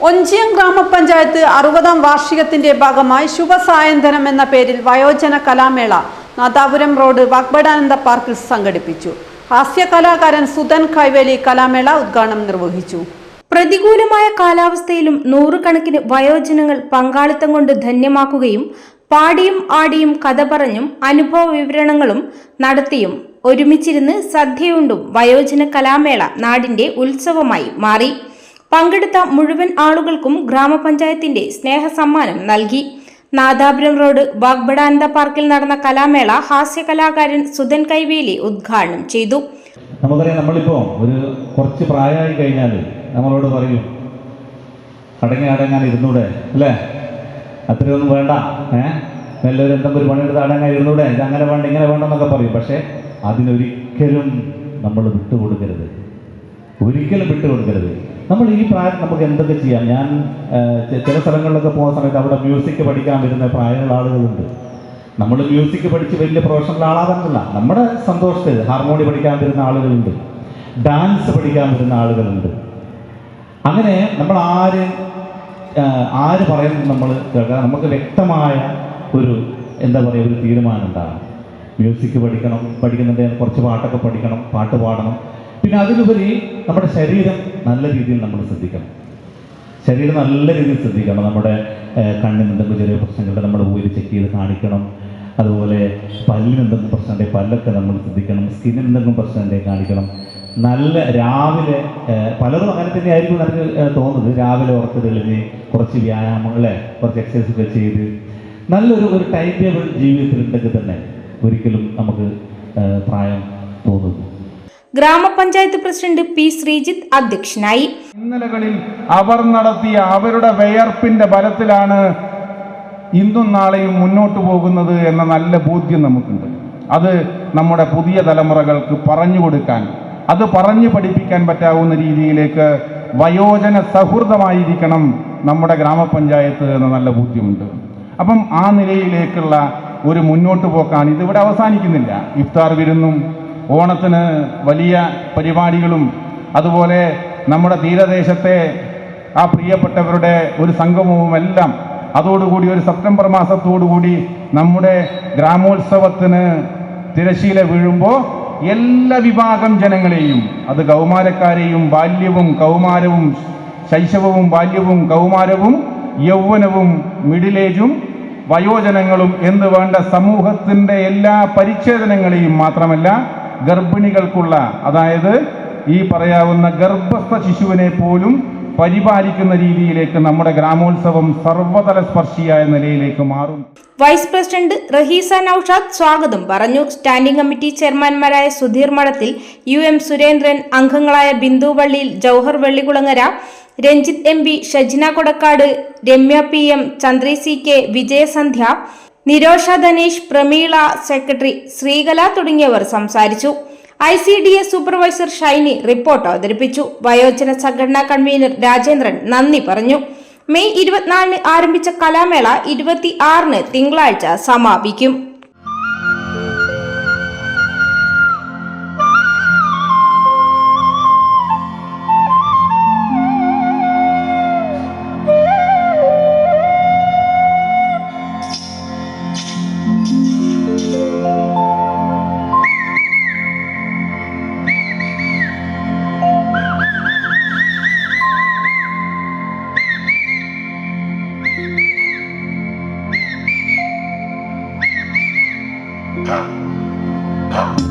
ഒഞ്ചിയം ഗ്രാമപഞ്ചായത്ത് അറുപതാം വാർഷികത്തിന്റെ ഭാഗമായി ശുഭസായന്തനം എന്ന പേരിൽ വയോജന കലാമേള നാദാപുരം റോഡ് വാഗ്ബടാനന്ദ പാർക്കിൽ സംഘടിപ്പിച്ചു. ഹാസ്യ കലാകാരൻ സുധൻ കൈവേലി കലാമേള ഉദ്ഘാടനം നിർവഹിച്ചു. പ്രതികൂലമായ കാലാവസ്ഥയിലും നൂറുകണക്കിന് വയോജനങ്ങൾ പങ്കാളിത്തം കൊണ്ട് ധന്യമാക്കുകയും പാടിയും ആടിയും കഥ പറഞ്ഞും അനുഭവ വിവരണങ്ങളും നടത്തിയും ഒരുമിച്ചിരുന്ന് സദ്യയുണ്ടും വയോജന കലാമേള നാടിന്റെ ഉത്സവമായി മാറി. പങ്കെടുത്ത മുഴുവൻ ആളുകൾക്കും ഗ്രാമപഞ്ചായത്തിന്റെ സ്നേഹസമ്മാനം നൽകി. നാദാപുരം റോഡ് വാഗ്ബടാനന്ദ പാർക്കിൽ നടന്ന കലാമേള ഹാസ്യ കലാകാരൻ സുധൻ കൈവേലി ഉദ്ഘാടനം ചെയ്തു. നമുക്കറിയാം നമ്മളിപ്പോൾ ഒരു കുറച്ച് പ്രായമായി കഴിഞ്ഞാൽ നമ്മളോട് പറയും അടങ്ങി അടങ്ങാൻ ഇരുന്നൂടെ അല്ലേ? അത്രയൊന്നും വേണ്ട ഏഹ് നല്ലൊരു എന്തെങ്കിലും ഒരു പണിയെടുത്ത് അടങ്ങാൻ ഇരുന്നൂടെ അങ്ങനെ വേണ്ട ഇങ്ങനെ വേണ്ട എന്നൊക്കെ പറയും. പക്ഷേ അതിനൊരിക്കലും നമ്മൾ വിട്ടുകൊടുക്കരുത്. ഒരിക്കലും വിട്ടുകൊടുക്കരുത്. നമ്മൾ ഈ പ്രായം നമുക്ക് എന്തൊക്കെ ചെയ്യാം? ഞാൻ ചില സ്ഥലങ്ങളിലൊക്കെ പോകുന്ന സമയത്ത് അവിടെ മ്യൂസിക് പഠിക്കാൻ വരുന്ന പ്രായമുള്ള ആളുകളുണ്ട്. നമ്മൾ മ്യൂസിക് പഠിച്ച് വലിയ പ്രൊഫഷണൽ ആളാകുന്നില്ല. നമ്മുടെ സന്തോഷത്തിൽ ഹാർമോണി പഠിക്കാൻ വരുന്ന ആളുകളുണ്ട്. ഡാൻസ് പഠിക്കാൻ വരുന്ന ആളുകളുണ്ട്. അങ്ങനെ നമ്മൾ ആര് ആര് പറയുന്നത് നമ്മൾ കേൾക്കാം. നമുക്ക് വ്യക്തമായ ഒരു എന്താ പറയുക ഒരു തീരുമാനം ഉണ്ടാകണം. മ്യൂസിക് പഠിക്കണം പഠിക്കുന്നുണ്ടെങ്കിൽ കുറച്ച് പാട്ടൊക്കെ പഠിക്കണം പാട്ട് പാടണം. പിന്നെ അതിലുപരി നമ്മുടെ ശരീരം നല്ല രീതിയിൽ നമ്മൾ ശ്രദ്ധിക്കണം. ശരീരം നല്ല രീതിയിൽ ശ്രദ്ധിക്കണം. നമ്മുടെ കണ്ണിന് എന്തെങ്കിലും ചെറിയ പ്രശ്നങ്ങളുണ്ട് നമ്മൾ പോയി ചെക്ക് ചെയ്ത് കാണിക്കണം. അതുപോലെ പല്ലിന് എന്തെങ്കിലും പ്രശ്നമുണ്ടെങ്കിൽ പല്ലൊക്കെ നമ്മൾ ശ്രദ്ധിക്കണം. സ്കിന്നിന് എന്തെങ്കിലും പ്രശ്നമുണ്ടെങ്കിൽ കാണിക്കണം. നല്ല രാവിലെ പലതും അങ്ങനെ തന്നെ ആയിരിക്കും എനിക്ക് തോന്നുന്നത്. രാവിലെ ഉറക്കം തെളിഞ്ഞ് കുറച്ച് വ്യായാമങ്ങളെ കുറച്ച് എക്സസൈസ് ഒക്കെ ചെയ്ത് നല്ലൊരു ഒരു ടൈം ടേബിൾ ജീവിതത്തിൽ ഉണ്ടെങ്കിൽ തന്നെ ഒരിക്കലും നമുക്ക് പ്രായം തോന്നുന്നു ഗ്രാമപഞ്ചായത്ത് പ്രസിഡന്റ് പി ശ്രീജിത്ത് അധ്യക്ഷനായി. ഇന്നലകളിൽ അവർ നടത്തിയ അവരുടെ വയർപ്പിന്റെ ബലത്തിലാണ് ഇന്നും നാളെയും മുന്നോട്ട് പോകുന്നത് എന്ന നല്ല ബോധ്യം നമുക്കുണ്ട്. അത് നമ്മുടെ പുതിയ തലമുറകൾക്ക് പറഞ്ഞു കൊടുക്കാൻ അത് പറഞ്ഞു പഠിപ്പിക്കാൻ പറ്റാവുന്ന രീതിയിലേക്ക് വയോജന സൗഹൃദമായിരിക്കണം നമ്മുടെ ഗ്രാമപഞ്ചായത്ത് എന്ന നല്ല ബോധ്യമുണ്ട്. അപ്പം ആ നിലയിലേക്കുള്ള ഒരു മുന്നോട്ട് പോക്കാണ് ഇതിവിടെ അവസാനിക്കുന്നില്ല. ഇഫ്താർ വിരുന്നും ഓണത്തിന് വലിയ പരിപാടികളും അതുപോലെ നമ്മുടെ തീരദേശത്തെ ആ പ്രിയപ്പെട്ടവരുടെ ഒരു സംഗമവും എല്ലാം അതോടുകൂടി ഒരു സെപ്റ്റംബർ മാസത്തോടുകൂടി നമ്മുടെ ഗ്രാമോത്സവത്തിന് തിരശീല വീഴുമ്പോൾ എല്ലാ വിഭാഗം ജനങ്ങളെയും അത് കൗമാരക്കാരെയും ബാല്യവും കൗമാരവും ശൈശവവും ബാല്യവും കൗമാരവും യൗവനവും മിഡിൽ ഏജും വയോജനങ്ങളും എന്ന് വേണ്ട സമൂഹത്തിന്റെ എല്ലാ പരിച്ഛേദനങ്ങളെയും മാത്രമല്ല ഗർഭിണികൾക്കുള്ള അതായത് ഈ പറയാവുന്ന ഗർഭസ്ഥ ശിശുവിനെ പോലും പരിപാലിക്കുന്ന രീതിയിലേക്ക് നമ്മുടെ ഗ്രാമോത്സവം സർവതല സ്പർശിയായ നിലയിലേക്ക് മാറും. വൈസ് പ്രസിഡന്റ് റഹീസ നൌഷാദ് സ്വാഗതം പറഞ്ഞു. സ്റ്റാൻഡിംഗ് കമ്മിറ്റി ചെയർമാൻമാരായ സുധീർ മഠത്തിൽ യു എം സുരേന്ദ്രൻ അംഗങ്ങളായ Bindu Valliyil Jouhar Vellikulangara Ranjith M P Shajna Kodakkad Ramya P M Chandri C K Vijayasandhya Nirosha Dhanesh Pramila secretary Sreekala തുടങ്ങിയവർ സംസാരിച്ചു. I C D S supervisor Shiny report അവതരിപ്പിച്ചു. വയോജന സംഘടനാ convener Rajendran നന്ദി പറഞ്ഞു. May ഇരുപത്തിനാലിന് ആരംഭിച്ച കലാമേള ഇരുപത്തി ആറിന് തിങ്കളാഴ്ച സമാപിക്കും. Não. Não.